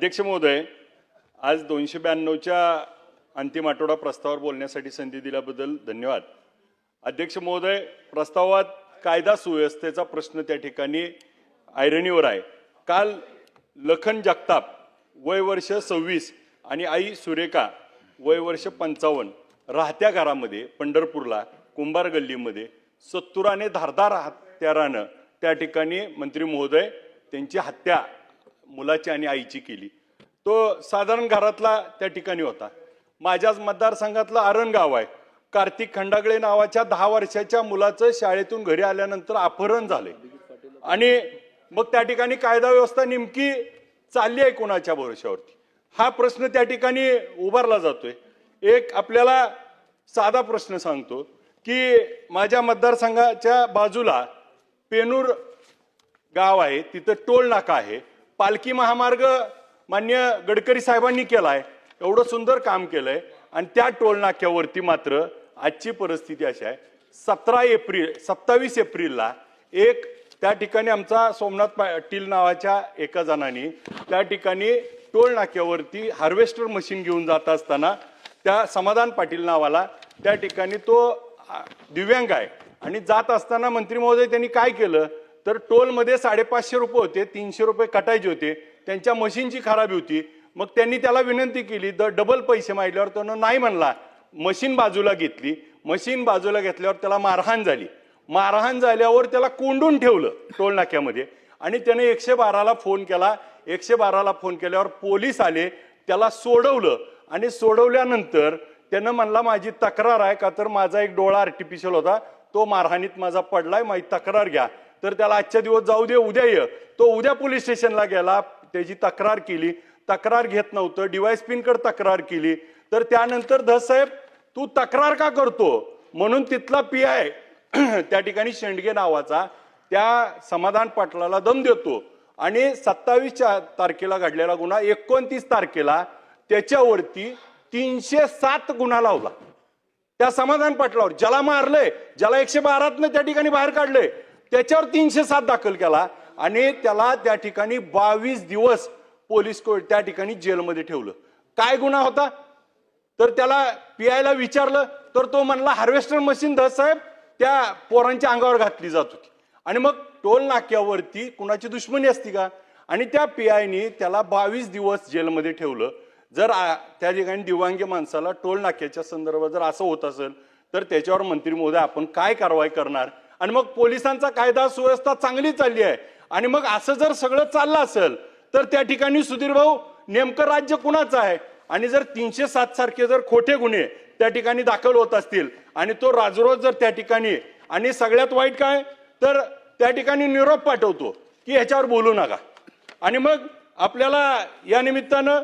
अध्यक्ष महोदय आज दोनशे ब्याण्णवच्या अंतिम आठवडा प्रस्तावावर बोलण्यासाठी संधी दिल्याबद्दल धन्यवाद. अध्यक्ष महोदय प्रस्तावात कायदा सुव्यवस्थेचा प्रश्न त्या ठिकाणी ऐरणीवर आहे. काल लखन जगताप वय वर्ष सव्वीस आणि आई सुरेखा वय वर्ष पंचावन्न राहत्या घरामध्ये पंढरपूरला कुंभार गल्लीमध्ये सत्तुराने धारदार हत्यारानं त्या ठिकाणी मंत्री महोदय त्यांची हत्या मुलाची आणि आईची केली. तो साधारण घरातला त्या ठिकाणी होता. माझ्याच मतदारसंघातलं आरण गाव आहे. कार्तिक खंडागळे नावाच्या दहा वर्षाच्या मुलाचं शाळेतून घरी आल्यानंतर अपहरण झाले. आणि मग त्या ठिकाणी कायदा व्यवस्था नेमकी चालली आहे कोणाच्या भरोशावरती हा प्रश्न त्या ठिकाणी उभारला जातोय. एक आपल्याला साधा प्रश्न सांगतो की माझ्या मतदारसंघाच्या बाजूला पेनूर गाव आहे. तिथं टोल नाका आहे. पालखी महामार्ग मान्य गडकरी साहेबांनी केला आहे एवढं सुंदर काम केलंय. आणि त्या टोल नाक्यावरती मात्र आजची परिस्थिती अशी आहे. सतरा एप्रिल सत्तावीस एप्रिलला एक त्या ठिकाणी आमचा सोमनाथ पाटील नावाच्या एका जणांनी त्या ठिकाणी टोल नाक्यावरती हार्वेस्टर मशीन घेऊन जात असताना त्या समाधान पाटील नावाला त्या ठिकाणी तो दिव्यांग आहे. आणि जात असताना मंत्री महोदय त्यांनी काय केलं? तर टोलमध्ये साडेपाचशे रुपये होते तीनशे रुपये कटायचे होते. त्यांच्या मशीनची खराबी होती. मग त्यांनी त्याला विनंती केली तर डबल पैसे मागितल्यावर त्यानं नाही म्हणला. मशीन बाजूला घेतली. मशीन बाजूला घेतल्यावर त्याला मारहाण झाली. मारहाण झाल्यावर त्याला कोंडून ठेवलं टोल नाक्यामध्ये. आणि त्याने एकशे बाराला फोन केला. एकशे बाराला फोन केल्यावर पोलीस आले त्याला सोडवलं. आणि सोडवल्यानंतर त्यानं म्हणला माझी तक्रार आहे का तर माझा एक डोळा आर्टिफिशियल होता. तो मारहाणीत माझा पडलाय. माझी तक्रार घ्या. तर त्याला आजच्या दिवस जाऊ दे उद्या ये. तो उद्या पोलीस स्टेशनला गेला त्याची तक्रार केली. तक्रार घेत नव्हतं डिवाइस पिनकडे तक्रार केली. तर त्यानंतर धसाहेब साहेब तू तक्रार का करतो? म्हणून तिथला पी आय त्या ठिकाणी शेंडगे नावाचा त्या समाधान पाटलाला दम देतो. आणि सत्तावीसच्या तारखेला घडलेला गुन्हा एकोणतीस तारखेला त्याच्यावरती तीनशे सात गुन्हा लावला. त्या समाधान पाटलावर ज्याला मारलंय ज्याला एकशे बारातनं त्या ठिकाणी बाहेर काढलंय त्याच्यावर तीनशे सात दाखल केला आणि त्याला त्या ठिकाणी बावीस दिवस पोलीस कोर्ट त्या ठिकाणी जेलमध्ये ठेवलं. काय गुन्हा होता? तर त्याला पियायला विचारलं तर तो म्हणला हार्वेस्टर मशीन दस साहेब त्या पोरांच्या अंगावर घातली जात होती. आणि मग टोल नाक्यावरती कुणाची दुश्मनी असती का? आणि त्या पीआयनी त्याला बावीस दिवस जेलमध्ये ठेवलं. जर त्या ठिकाणी दिवांगी माणसाला टोल नाक्याच्या संदर्भात जर असं होत असेल तर त्याच्यावर मंत्री महोदय आपण काय कारवाई करणार? आणि मग पोलिसांचा कायदा सुव्यवस्था चांगली चालली आहे. आणि मग असं जर सगळं चाललं असेल तर त्या ठिकाणी सुधीर भाऊ नेमकं राज्य कुणाचं आहे? आणि जर तीनशे सात सारखे जर खोटे गुन्हे त्या ठिकाणी दाखल होत असतील आणि तो राजरोज जर त्या ठिकाणी आणि सगळ्यात वाईट काय? तर त्या ठिकाणी निरोप पाठवतो की ह्याच्यावर बोलू नका. आणि मग आपल्याला या निमित्तानं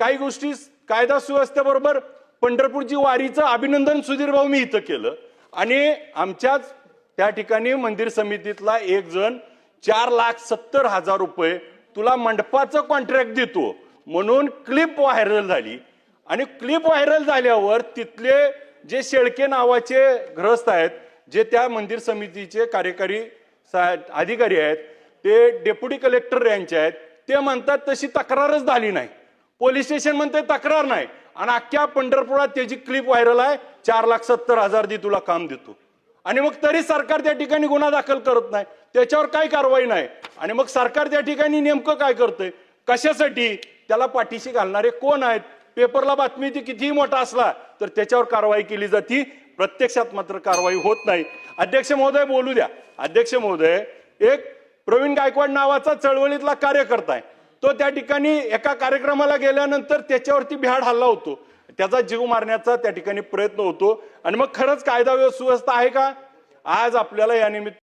काही गोष्टी कायदा सुव्यवस्थेबरोबर पंढरपूरची वारीचं अभिनंदन सुधीर भाऊ मी इथं केलं. आणि आमच्याच त्या ठिकाणी मंदिर समितीतला एक जण चार लाख सत्तर हजार रुपये तुला मंडपाचं कॉन्ट्रॅक्ट देतो. म्हणून क्लिप व्हायरल झाली. आणि क्लिप व्हायरल झाल्यावर तिथले जे शेळके नावाचे ग्रस्त आहेत जे त्या मंदिर समितीचे कार्यकारी सा- अधिकारी आहेत ते डेप्युटी कलेक्टर यांचे आहेत ते म्हणतात तशी तक्रारच झाली नाही. पोलीस स्टेशन म्हणते तक्रार नाही. आणि अख्ख्या पंढरपुरात त्याची क्लिप व्हायरल आहे. चार लाख सत्तर हजार दी तुला काम देतो. आणि मग तरी सरकार त्या ठिकाणी गुन्हा दाखल करत नाही. त्याच्यावर काय कारवाई नाही. आणि मग सरकार त्या ठिकाणी नेमकं काय करतंय? कशासाठी? त्याला पाठीशी घालणारे कोण आहेत? पेपरला बातमी ती कितीही मोठा असला तर त्याच्यावर कारवाई केली जाती. प्रत्यक्षात मात्र कारवाई होत नाही. अध्यक्ष महोदय बोलू द्या. अध्यक्ष महोदय एक प्रवीण गायकवाड नावाचा चळवळीतला कार्यकर्ता आहे. तो त्या ठिकाणी एका कार्यक्रमाला गेल्यानंतर त्याच्यावरती बिहाड हल्ला होतो. त्याचा जीव मारण्याचा त्या ठिकाणी प्रयत्न होतो. आणि मग खरंच कायदा सुव्यवस्था आहे का? आज आपल्याला या निमित्त